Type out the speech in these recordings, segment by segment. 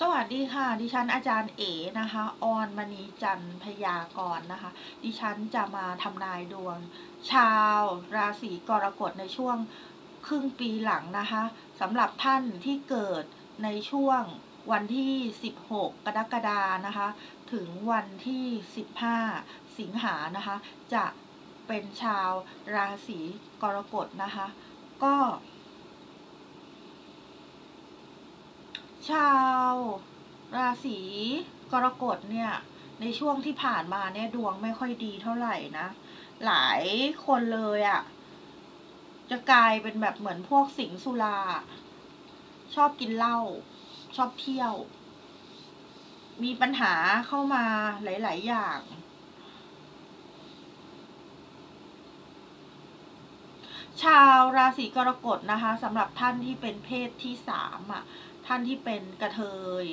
สวัสดีค่ะ ดิฉันอาจารย์เอนะคะออนมณีจันพยากรนะคะ ดิฉันจะมาทำนายดวง ชาวราศีกรกฎในช่วงครึ่งปีหลังนะคะสำหรับท่านที่เกิดในช่วงวันที่ 16 กรกฎานะคะ ถึงวันที่ 15 สิงหานะคะ จะเป็นชาวราศีกรกฎนะคะ ก็ ชาวราศีกรกฎเนี่ย ในช่วงที่ผ่านมาเนี่ยดวงไม่ค่อยดีเท่าไหร่นะ หลายคนเลยอะ่ะ จะกลายเป็นแบบเหมือนพวกสิงสุรา ชอบกินเหล้าชอบเที่ยว มีปัญหาเข้ามาหลาย ๆ อย่าง ชาวราศีกรกฎนะคะสำหรับท่านที่เป็นเพศที่สามอะ ท่านที่เป็นกระเทย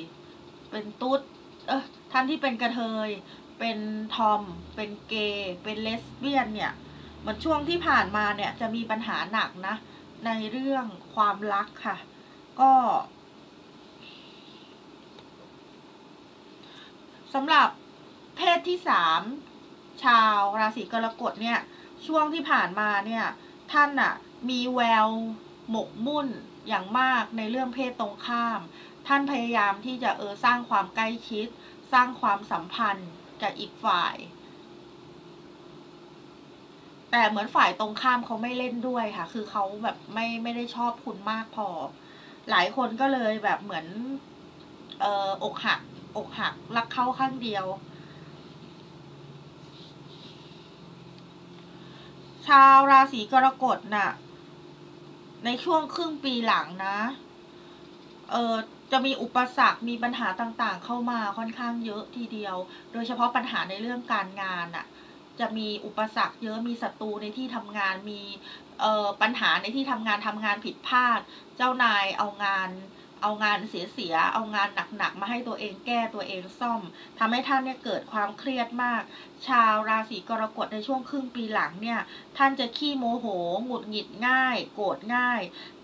เป็นตุ๊ด เออท่านที่เป็นกระเทย เป็นทอม เป็นเกย์ เป็นเลสเบี้ยนเนี่ยเหมือนช่วงที่ผ่านมาเนี่ยจะมีปัญหาหนักนะ ในเรื่องความรักค่ะ ก็สำหรับเพศที่สามชาวราศีกรกฎเนี่ย ช่วงที่ผ่านมาเนี่ย ท่านอะมีแววหมกมุ่น อย่างมากในเรื่องเพศตรงข้าม ท่านพยายามที่จะเออสร้างความใกล้ชิด สร้างความสัมพันธ์กับอีกฝ่าย แต่เหมือนฝ่ายตรงข้ามเขาไม่เล่นด้วยค่ะ คือเขาแบบไม่ไม่ได้ชอบคุณมากพอ หลายคนก็เลยแบบเหมือนเอออกหัก อกหักรักเข้าข้างเดียว ชาวราศีกรกฎน่ะ ในช่วงครึ่งปีหลังนะ เออจะมีอุปสรรค มีปัญหาต่างๆ เข้ามาค่อนข้างเยอะทีเดียว โดยเฉพาะปัญหาในเรื่องการงานอะจะมีอุปสรรคเยอะ มีศัตรูในที่ทำงาน มีเอ่อปัญหาในที่ทำงานทำงานผิดพลาด เจ้านายเอางาน เอางานเสียๆ เอางานหนักๆ มาให้ตัวเองแก้ตัวเองซ่อมทำให้ท่านเนี่ยเกิดความเครียดมาก ชาวราศีกรกฎในช่วงครึ่งปีหลังเนี่ย ท่านจะขี้โมโห หงุดหงิดง่าย โกรธง่าย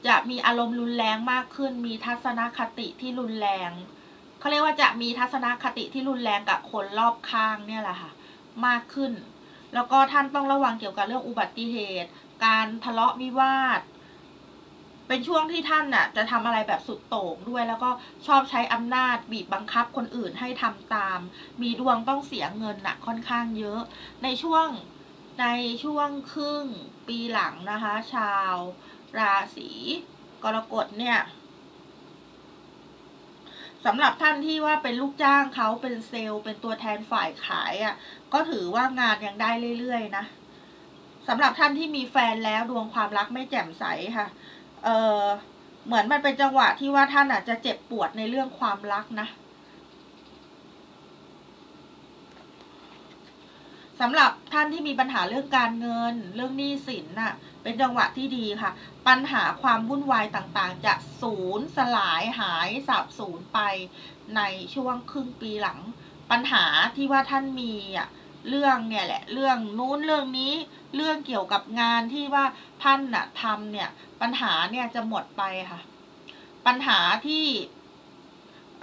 จะมีอารมณ์รุนแรงมากขึ้น มีทัศนคติที่รุนแรงเขาเรียกว่าจะมีทัศนคติที่รุนแรงกับคนรอบข้างเนี่ยแหละค่ะ มากขึ้น แล้วก็ท่านต้องระวังเกี่ยวกับเรื่องอุบัติเหตุ การทะเลาะวิวาท เป็นช่วงที่ท่านน่ะจะทำอะไรแบบสุดโต่งด้วย แล้วก็ชอบใช้อำนาจบีบบังคับคนอื่นให้ทำตาม มีดวงต้องเสียเงินน่ะค่อนข้างเยอะ ในช่วงในช่วงครึ่งปีหลังนะคะ ชาวราศีกรกฎเนี่ยสำหรับท่านที่ว่าเป็นลูกจ้างเขาเป็นเซลล์เป็นตัวแทนฝ่ายขายอะ่ะ ก็ถือว่างานยังได้เรื่อยๆนะสำหรับท่านที่มีแฟนแล้วดวงความรักไม่แจ่มใสค่ะ เออเหมือนมันเป็นจังหวะที่ว่าท่านอาจจะเจ็บปวดในเรื่องความรักนะสำหรับท่านที่มีปัญหาเรื่องการเงิน เรื่องหนี้สินน่ะ เป็นจังหวะที่ดีค่ะ ปัญหาความวุ่นวายต่างๆ จะสูญสลายหายสับสูญไปในช่วงครึ่งปีหลัง ปัญหาที่ว่าท่านมีอะ เรื่องเนี่ยแหละ เรื่องนู้นเรื่องนี้ เรื่องเกี่ยวกับงานที่ว่าท่านน่ะทำเนี่ย ปัญหาเนี่ยจะหมดไปค่ะ ปัญหาที่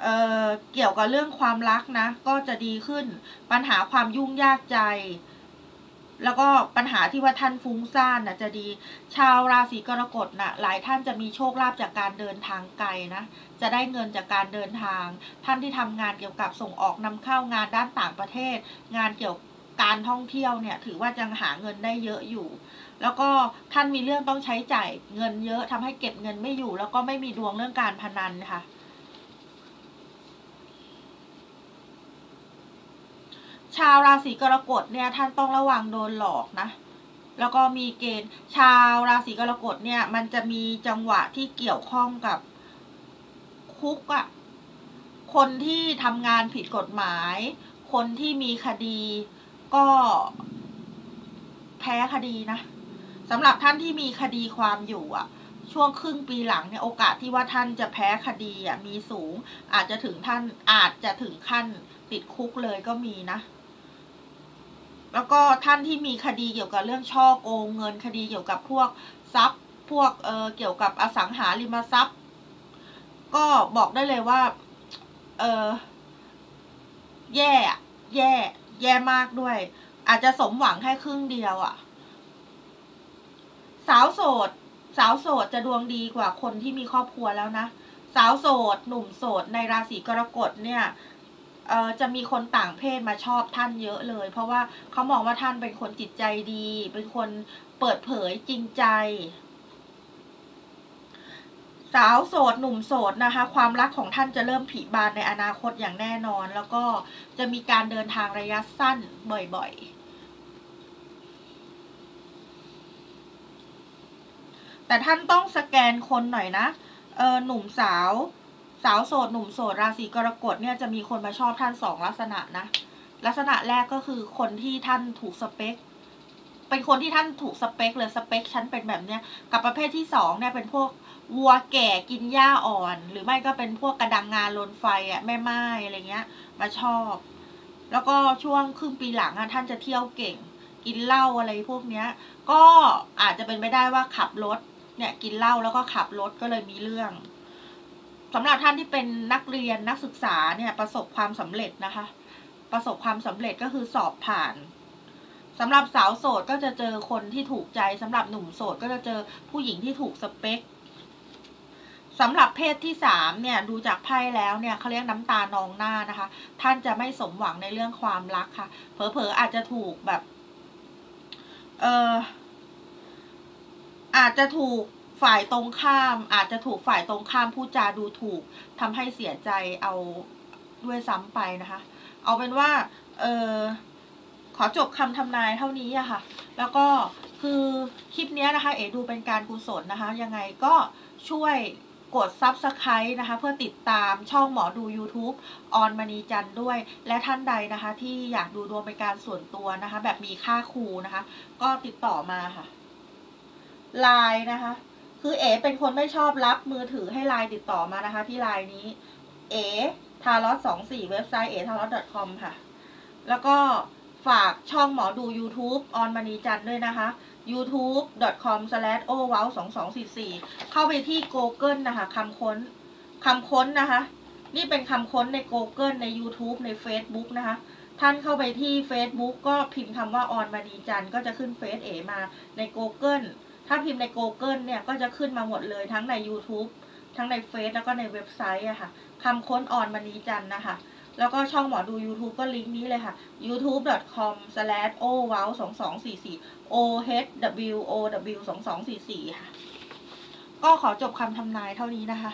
เอ่อเกี่ยวกับเรื่องความรักนะ ก็จะดีขึ้น ปัญหาความยุ่งยากใจ แล้วก็ปัญหาที่ว่าท่านฟุ้งซ่านนะจะดี ชาวราศีกรกฎนะหลายท่านจะมีโชคลาภจากการเดินทางไกลนะ จะได้เงินจากการเดินทาง ท่านที่ทำงานเกี่ยวกับส่งออกนำเข้างานด้านต่างประเทศ งานเกี่ยว การท่องเที่ยวเนี่ย ถือว่าจะหาเงินได้เยอะอยู่ แล้วก็ท่านมีเรื่องต้องใช้จ่ายเงินเยอะทำให้เก็บเงินไม่อยู่ แล้วก็ไม่มีดวงเรื่องการพนันค่ะ ชาวราศีกรกฎเนี่ยท่านต้องระวังโดนหลอกนะแล้วก็มีเกณฑ์ชาวราศีกรกฎเนี่ย มันจะมีจังหวะที่เกี่ยวข้องกับคุกอะคนที่ทำงานผิดกฎหมาย คนที่มีคดี ก็แพ้คดีนะสำหรับท่านที่มีคดีความอยู่อะช่วงครึ่งปีหลังเนี่ยโอกาสที่ว่าท่านจะแพ้คดีอะมีสูง อาจจะถึงท่านอาจจะถึงขั้นติดคุกเลยก็มีนะ แล้วก็ท่านที่มีคดีเกี่ยวกับเรื่องช่อโกงเงินคดีเกี่ยวกับพวกทรัพย์ พวกเออเกี่ยวกับอสังหาริมทรัพย์ ก็บอกได้เลยว่า เออแย่แย่ แย่มากด้วย อาจจะสมหวังแค่ครึ่งเดียวอะ่ะ สาวโสด สาวโสดจะดวงดีกว่าคนที่มีครอบครัวแล้วนะ สาวโสด หนุ่มโสดในราศีกรกฎเนี่ยเออจะมีคนต่างเพศมาชอบท่านเยอะเลย เพราะว่าเขามองว่าท่านเป็นคนจิตใจดี เป็นคนเปิดเผยจริงใจ สาวโสดหนุ่มโสดนะคะ ความรักของท่านจะเริ่มผีบานในอนาคตอย่างแน่นอน แล้วก็จะมีการเดินทางระยะสั้นบ่อยๆ แต่ท่านต้องสแกนคนหน่อยนะเออหนุ่มสาว สาวโสดหนุ่มโสดราศีกรกฎเนี่ยจะมีคนมาชอบท่านสองลักษณะนะ ลักษณะแรกก็คือคนที่ท่านถูกสเปค เป็นคนที่ท่านถูกสเปคเลยสเปคฉันเป็นแบบเนี้ยกับประเภทที่สองเนี่ยเป็นพวกวัวแก่กินหญ้าอ่อน หรือไม่ก็เป็นพวกกระดังงานลนไฟอะแม่ไม้อะไรเงี้ย มาชอบ แล้วก็ช่วงครึ่งปีหลังอะท่านจะเที่ยวเก่ง กินเหล้าอะไรพวกเนี้ย ก็อาจจะเป็นไปได้ว่าขับรถเนี่ยกินเหล้าแล้วก็ขับรถก็เลยมีเรื่องสำหรับท่านที่เป็นนักเรียนนักศึกษาเนี่ยประสบความสำเร็จนะคะ ประสบความสำเร็จก็คือสอบผ่าน สำหรับสาวโสดก็จะเจอคนที่ถูกใจสำหรับหนุ่มโสดก็จะเจอผู้หญิงที่ถูกสเปคสำหรับเพศที่สามเนี่ยดูจากไพ่แล้วเนี่ยเขาเรียกน้ำตานองหน้านะคะ ท่านจะไม่สมหวังในเรื่องความรักค่ะ เผลอๆอาจจะถูกแบบ เอออาจจะถูกฝ่ายตรงข้าม อาจจะถูกฝ่ายตรงข้ามพูดจาดูถูกทำให้เสียใจเอาด้วยซ้ำไปนะคะ เอาเป็นว่า เออ ขอจบคำทำนายเท่านี้อะค่ะ แล้วก็คือคลิปนี้นะคะ เอ๋ดูเป็นการกุศลนะคะ ยังไงก็ช่วยกด Subscribe นะคะ เพื่อติดตามช่องหมอดู YouTube ออนมณีจันด้วย และท่านใดนะคะ ที่อยากดูดวงเป็นการส่วนตัวนะคะ แบบมีค่าครูนะคะ ก็ติดต่อมาค่ะไลน์นะคะ คือเอ๋เป็นคนไม่ชอบรับมือถือให้ไลน์ติดต่อมานะคะ ที่ไลน์นี้ เอ๋ทารอสสองสี่เว็บไซต์เอ๋ทารอส .com ค่ะ แล้วก็ ฝากช่องหมอดู YouTube ออนมณีจันด้วยนะคะ youtube.com/owow2244 เข้าไปที่ Google นะคะคำค้นคำค้นนะคะ นี่เป็นคำค้นใน Google ใน YouTube ใน Facebook นะคะ ท่านเข้าไปที่ Facebook ก็พิมพ์คำว่าออนมณีจันก็จะขึ้นเฟซเอมาใน Google ถ้าพิมพ์ใน Google เนี่ยก็จะขึ้นมาหมดเลยทั้งใน YouTube ทั้งในเฟซแล้วก็ในเว็บไซต์อะค่ะคำค้นออนมณีจันนะคะ แล้วก็ช่องหมอดู YouTube ก็ลิงก์นี้เลยค่ะ youtube.com slash o w o w 2 2 4 4 o h w o w 2 2 4 4ค่ะ ก็ขอจบคำทำนายเท่านี้นะคะ